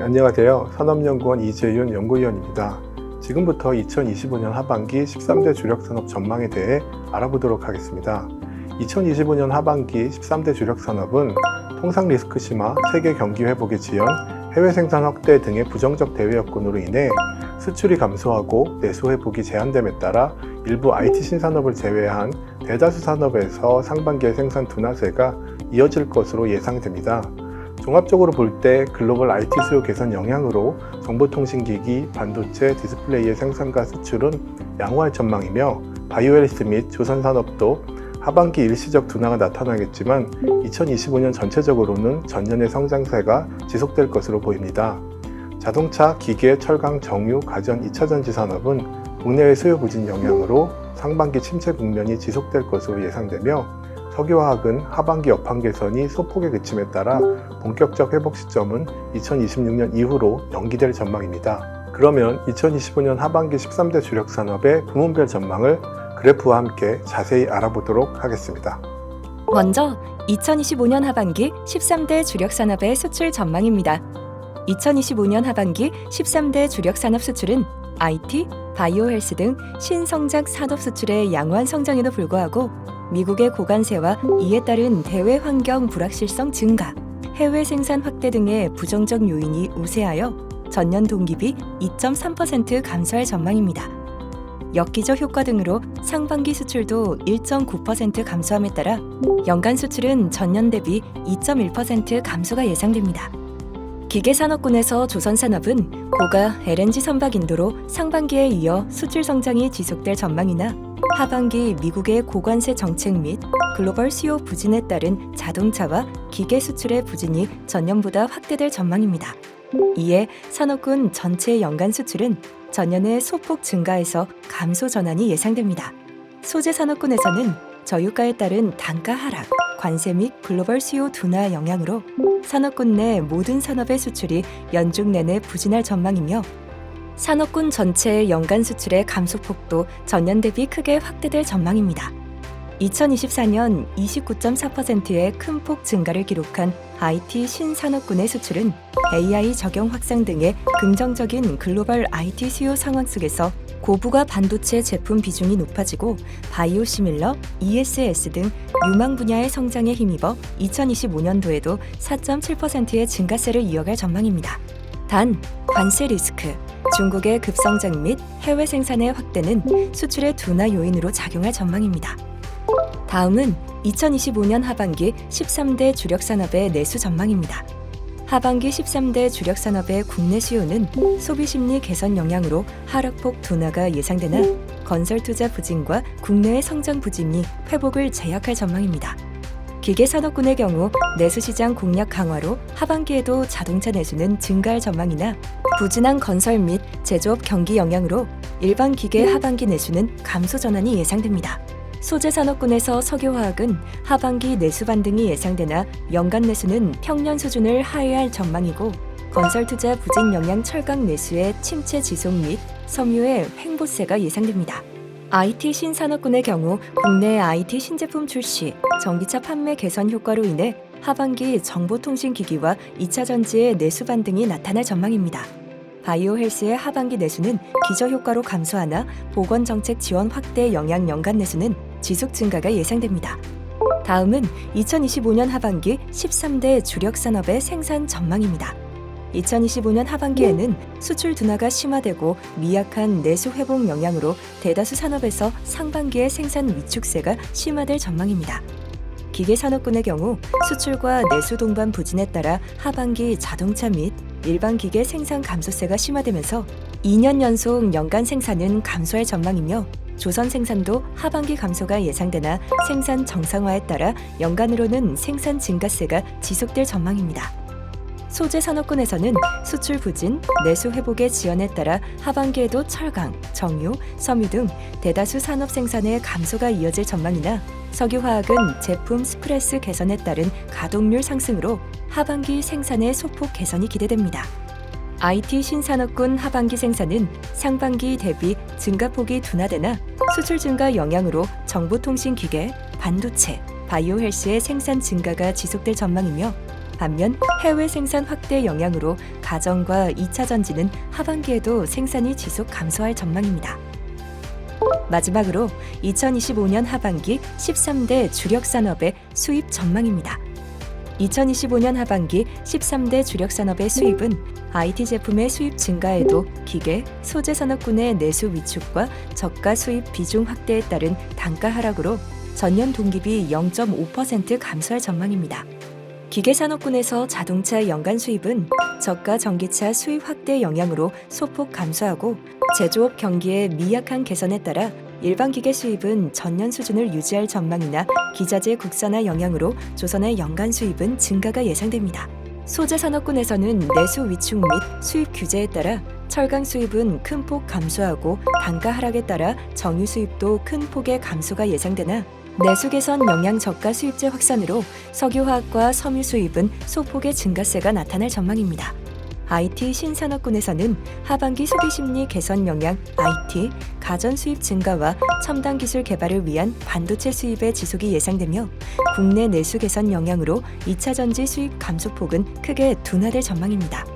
네, 안녕하세요. 산업연구원 이재윤 연구위원입니다. 지금부터 2025년 하반기 13대 주력 산업 전망에 대해 알아보도록 하겠습니다. 2025년 하반기 13대 주력 산업은 통상 리스크 심화, 세계 경기 회복의 지연, 해외 생산 확대 등의 부정적 대외 여건으로 인해 수출이 감소하고 내수 회복이 제한됨에 따라 일부 IT 신산업을 제외한 대다수 산업에서 상반기의 생산 둔화세가 이어질 것으로 예상됩니다. 종합적으로 볼 때 글로벌 IT 수요 개선 영향으로 정보통신기기, 반도체, 디스플레이의 생산과 수출은 양호할 전망이며 바이오헬스 및 조선산업도 하반기 일시적 둔화가 나타나겠지만 2025년 전체적으로는 전년의 성장세가 지속될 것으로 보입니다. 자동차, 기계, 철강, 정유, 가전, 2차전지 산업은 국내외 수요 부진 영향으로 상반기 침체 국면이 지속될 것으로 예상되며 석유화학은 하반기 업황 개선이 소폭의 그침에 따라 본격적 회복 시점은 2026년 이후로 연기될 전망입니다. 그러면 2025년 하반기 13대 주력 산업의 부문별 전망을 그래프와 함께 자세히 알아보도록 하겠습니다. 먼저 2025년 하반기 13대 주력 산업의 수출 전망입니다. 2025년 하반기 13대 주력 산업 수출은 IT, 바이오 헬스 등 신성장 산업 수출의 양호한 성장에도 불구하고 미국의 고관세와 이에 따른 대외 환경 불확실성 증가, 해외 생산 확대 등의 부정적 요인이 우세하여 전년 동기비 2.3% 감소할 전망입니다. 역기적 효과 등으로 상반기 수출도 1.9% 감소함에 따라 연간 수출은 전년 대비 2.1% 감소가 예상됩니다. 기계산업군에서 조선산업은 고가 LNG 선박 인도로 상반기에 이어 수출 성장이 지속될 전망이나 하반기 미국의 고관세 정책 및 글로벌 수요 부진에 따른 자동차와 기계 수출의 부진이 전년보다 확대될 전망입니다. 이에 산업군 전체 연간 수출은 전년의 소폭 증가에서 감소 전환이 예상됩니다. 소재 산업군에서는 저유가에 따른 단가 하락, 관세 및 글로벌 수요 둔화 영향으로 산업군 내 모든 산업의 수출이 연중 내내 부진할 전망이며 산업군 전체의 연간 수출의 감소폭도 전년 대비 크게 확대될 전망입니다. 2024년 29.4%의 큰 폭 증가를 기록한 IT 신산업군의 수출은 AI 적용 확산 등의 긍정적인 글로벌 IT 수요 상황 속에서 고부가 반도체 제품 비중이 높아지고 바이오 시밀러, ESS 등 유망 분야의 성장에 힘입어 2025년도에도 4.7%의 증가세를 이어갈 전망입니다. 단, 관세 리스크, 중국의 급성장 및 해외 생산의 확대는 수출의 둔화 요인으로 작용할 전망입니다. 다음은 2025년 하반기 13대 주력 산업의 내수 전망입니다. 하반기 13대 주력 산업의 국내 수요는 소비 심리 개선 영향으로 하락폭 둔화가 예상되나 건설 투자 부진과 국내의 성장 부진이 회복을 제약할 전망입니다. 기계 산업군의 경우 내수 시장 공략 강화로 하반기에도 자동차 내수는 증가할 전망이나 부진한 건설 및 제조업 경기 영향으로 일반 기계 하반기 내수는 감소 전환이 예상됩니다. 소재 산업군에서 석유화학은 하반기 내수 반등이 예상되나 연간 내수는 평년 수준을 하회할 전망이고 건설 투자 부진 영향 철강 내수의 침체 지속 및 섬유의 횡보세가 예상됩니다. IT 신산업군의 경우 국내 IT 신제품 출시, 전기차 판매 개선 효과로 인해 하반기 정보통신기기와 2차 전지의 내수 반등이 나타날 전망입니다. 바이오 헬스의 하반기 내수는 기저 효과로 감소하나 보건 정책 지원 확대 영향 연간 내수는 지속 증가가 예상됩니다. 다음은 2025년 하반기 13대 주력 산업의 생산 전망입니다. 2025년 하반기에는 수출 둔화가 심화되고 미약한 내수 회복 영향으로 대다수 산업에서 상반기의 생산 위축세가 심화될 전망입니다. 기계 산업군의 경우 수출과 내수 동반 부진에 따라 하반기 자동차 및 일반 기계 생산 감소세가 심화되면서 2년 연속 연간 생산은 감소할 전망이며 조선 생산도 하반기 감소가 예상되나 생산 정상화에 따라 연간으로는 생산 증가세가 지속될 전망입니다. 소재 산업군에서는 수출 부진, 내수 회복의 지연에 따라 하반기에도 철강, 정유, 섬유 등 대다수 산업 생산의 감소가 이어질 전망이나 석유화학은 제품 스프레스 개선에 따른 가동률 상승으로 하반기 생산의 소폭 개선이 기대됩니다. IT 신산업군 하반기 생산은 상반기 대비 증가폭이 둔화되나 수출 증가 영향으로 정보통신기계, 반도체, 바이오 헬스의 생산 증가가 지속될 전망이며 반면 해외 생산 확대 영향으로 가정과 2차 전지는 하반기에도 생산이 지속 감소할 전망입니다. 마지막으로 2025년 하반기 13대 주력 산업의 수입 전망입니다. 2025년 하반기 13대 주력 산업의 수입은 IT 제품의 수입 증가에도 기계, 소재 산업군의 내수 위축과 저가 수입 비중 확대에 따른 단가 하락으로 전년 동기비 0.5% 감소할 전망입니다. 기계 산업군에서 자동차 연간 수입은 저가 전기차 수입 확대 영향으로 소폭 감소하고 제조업 경기의 미약한 개선에 따라 일반 기계 수입은 전년 수준을 유지할 전망이나 기자재 국산화 영향으로 조선의 연간 수입은 증가가 예상됩니다. 소재 산업군에서는 내수 위축 및 수입 규제에 따라 철강 수입은 큰 폭 감소하고 단가 하락에 따라 정유 수입도 큰 폭의 감소가 예상되나 내수 개선 영양 저가 수입재 확산으로 석유화학과 섬유 수입은 소폭의 증가세가 나타날 전망입니다. IT 신산업군에서는 하반기 소비 심리 개선 영향 IT 가전 수입 증가와 첨단 기술 개발을 위한 반도체 수입의 지속이 예상되며 국내 내수 개선 영향으로 2차 전지 수입 감소폭은 크게 둔화될 전망입니다.